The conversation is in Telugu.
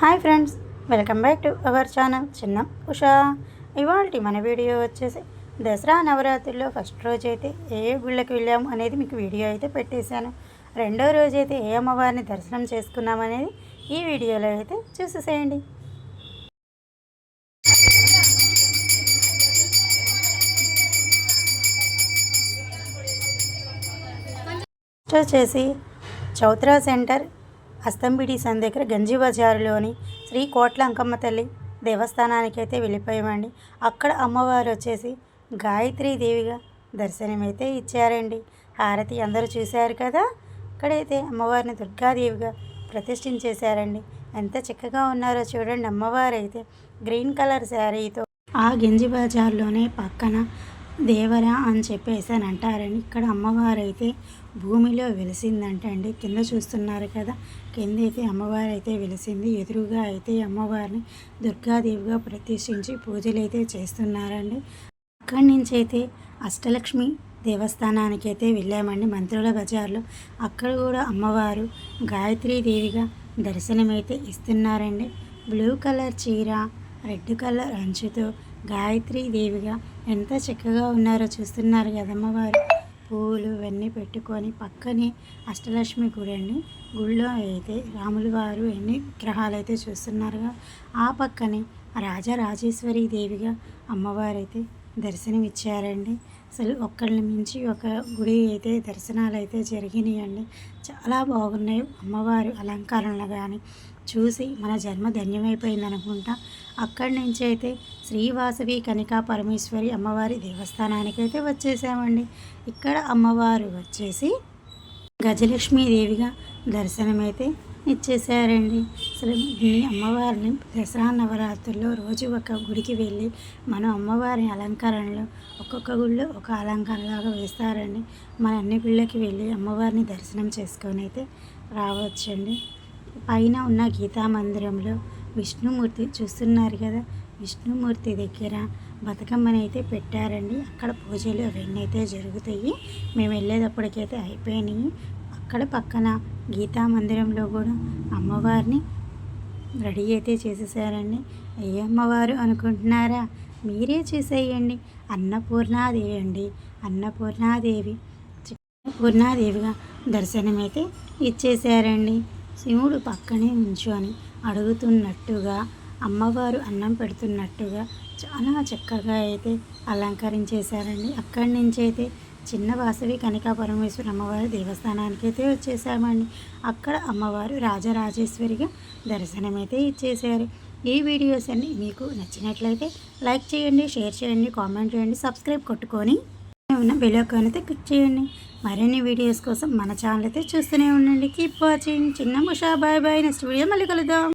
Hi friends welcome back to our channel. చిన్న ఉషా. ఇవాళ మన వీడియో వచ్చేసి దసరా నవరాత్రుల్లో ఫస్ట్ రోజు అయితే ఏ గుళ్ళకి వెళ్ళాము అనేది మీకు వీడియో అయితే పెట్టేశాను. రెండో రోజు అయితే ఏ అమ్మవారిని దర్శనం చేసుకున్నాం అనేది ఈ వీడియోలో అయితే చూసేసేయండి. ఫస్ట్ వచ్చేసి చౌత్రా సెంటర్ అస్తంబిడి సన్ దగ్గర గంజి బజారులోని శ్రీ కోట్ల అంకమ్మ తల్లి దేవస్థానానికి అయితే వెళ్ళిపోయామండి. అక్కడ అమ్మవారు వచ్చేసి గాయత్రీ దేవిగా దర్శనమైతే ఇచ్చారండి. హారతి అందరూ చూశారు కదా? అక్కడైతే అమ్మవారిని దుర్గాదేవిగా ప్రతిష్ఠించేశారండి. ఎంత చక్కగా ఉన్నారో చూడండి అమ్మవారు అయితే గ్రీన్ కలర్ శారీతో ఆ గంజి బజార్లోనే పక్కన దేవరా అని చెప్పేసి అని అంటారని ఇక్కడ అమ్మవారు అయితే భూమిలో వెలిసిందంట అండి కింద చూస్తున్నారు కదా కింద అయితే అమ్మవారు అయితే వెలిసింది. ఎదురుగా అయితే అమ్మవారిని దుర్గాదేవిగా ప్రతిష్ఠించి పూజలు అయితే చేస్తున్నారండి. అక్కడి నుంచి అయితే అష్టలక్ష్మి దేవస్థానానికి అయితే వెళ్ళామండి. మంత్రుల బజార్లో అక్కడ కూడా అమ్మవారు గాయత్రీదేవిగా దర్శనమైతే ఇస్తున్నారండి. బ్లూ కలర్ చీర రెడ్ కలర్ అంచుతో గాయత్రి దేవిగా ఎంత చక్కగా ఉన్నారో చూస్తున్నారు కదమ్మవారు పూలు ఇవన్నీ పెట్టుకొని పక్కనే అష్టలక్ష్మి గుడి అండి. గుళ్ళో అయితే రాములు వారు ఎన్ని విగ్రహాలు అయితే చూస్తున్నారుగా. ఆ పక్కనే రాజరాజేశ్వరి దేవిగా అమ్మవారైతే దర్శనం ఇచ్చారండి అసలు ఒక్కళ్ళని మించి ఒక గుడి అయితే దర్శనాలు అయితే జరిగినాయండి. చాలా బాగున్నాయి. అమ్మవారి అలంకరణలు కానీ చూసి మన జన్మ ధన్యమైపోయింది అనుకుంటా అక్కడి నుంచి అయితే శ్రీవాసవి కనికా పరమేశ్వరి అమ్మవారి దేవస్థానానికి అయితే వచ్చేసామండి. ఇక్కడ అమ్మవారు వచ్చేసి గజలక్ష్మీదేవిగా దర్శనమైతే ఇచ్చేసారండి అసలు ఈ అమ్మవారిని దసరా నవరాత్రుల్లో రోజు ఒక గుడికి వెళ్ళి మనం అమ్మవారి అలంకరణలో ఒక్కొక్క గుళ్ళో ఒక అలంకరణలాగా వేస్తారండి. మన అన్ని గుళ్ళకి వెళ్ళి అమ్మవారిని దర్శనం చేసుకొని అయితే రావచ్చండి. పైన ఉన్న గీతా మందిరంలో విష్ణుమూర్తి చూస్తున్నారు కదా. విష్ణుమూర్తి దగ్గర బతుకమ్మని అయితే పెట్టారండి. అక్కడ పూజలు అవన్నీ అయితే జరుగుతాయి. మేము వెళ్ళేటప్పటికైతే అయిపోయినాయి. అక్కడ పక్కన గీతా మందిరంలో కూడా అమ్మవారిని రెడీ అయితే చేసేసారండి. ఏ అమ్మవారు అనుకుంటున్నారా? మీరే చూసేయండి. అన్నపూర్ణాదేవి అండి. అన్నపూర్ణాదేవి పూర్ణాదేవిగా దర్శనమైతే ఇచ్చేసారండి. శివుడు పక్కనే ఉంచుకొని అడుగుతున్నట్టుగా అమ్మవారు అన్నం పెడుతున్నట్టుగా చాలా చక్కగా అయితే అలంకరించేశారండి. అక్కడి నుంచి అయితే చిన్న వాసవి కనికా పరమేశ్వర అమ్మవారి దేవస్థానానికి అయితే వచ్చేసామండి. అక్కడ అమ్మవారు రాజరాజేశ్వరిగా దర్శనమైతే ఇచ్చేశారు. ఈ వీడియోస్ అన్ని మీకు నచ్చినట్లయితే లైక్ చేయండి షేర్ చేయండి కామెంట్ చేయండి సబ్స్క్రైబ్ కొట్టుకొని ఉన్న బెలోకాన్ అయితే క్లిక్ చేయండి. మరిన్ని వీడియోస్ కోసం మన ఛానల్ అయితే చూస్తూనే ఉండండి. Keep watching. చిన్న ముషా. Bye bye. నెక్స్ట్ వీడియో మళ్ళీ కలుద్దాం.